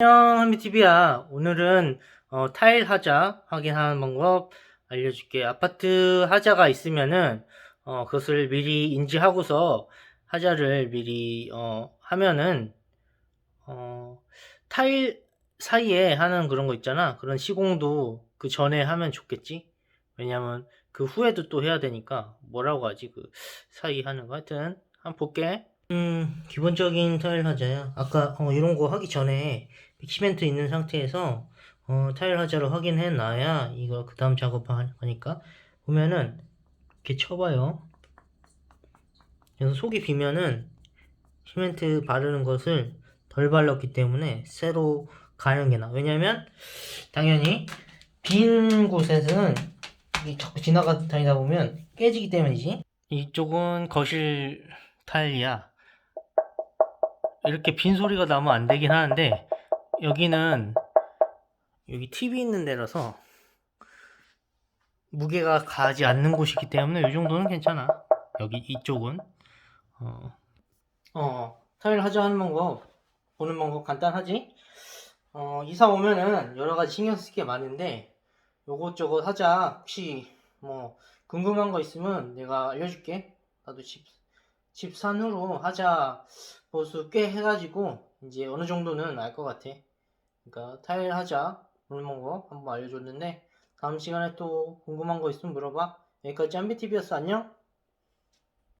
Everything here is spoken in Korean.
안녕 한비TV야. 오늘은 어, 타일 하자 확인하는 방법 알려줄게. 아파트 하자가 있으면은 어, 그것을 미리 인지하고서 하자를 미리 어, 하면은 어, 타일 사이에 하는 그런 거 있잖아. 그런 시공도 그 전에 하면 좋겠지? 왜냐면 그 후에도 또 해야 되니까 뭐라고 하지? 그 사이 하는 거. 하여튼 한번 볼게. 음 기본적인 타일 하자야 아까 어, 이런 거 하기 전에 빅시멘트 있는 상태에서 어, 타일 하자를 확인해 놔야 이거 그 다음 작업하니까 보면은 이렇게 쳐봐요. 그래서 속이 비면은 시멘트 바르는 것을 덜 발랐기 때문에 새로 가는 게 나아. 왜냐면 당연히 빈 곳에서는 자꾸 지나가 다니다 보면 깨지기 때문이지. 이쪽은 거실 타일이야. 이렇게 빈 소리가 나면 안 되긴 하는데 여기는 여기 TV 있는 데라서 무게가 가지 않는 곳이기 때문에 이 정도는 괜찮아. 여기 이쪽은 어, 어 타일 하자 하는 방법 보는 방법 간단하지. 어, 이사 오면은 여러 가지 신경 쓸 게 많은데 요것저것 하자 혹시 뭐 궁금한 거 있으면 내가 알려줄게. 나도 집, 집 산 후로 하자 보수 꽤 해가지고 이제 어느 정도는 알 것 같아. 그러니까 타일 하자 보는 방법 한번 알려줬는데 다음 시간에 또 궁금한 거 있으면 물어봐. 여기까지 짬비TV였어. 안녕.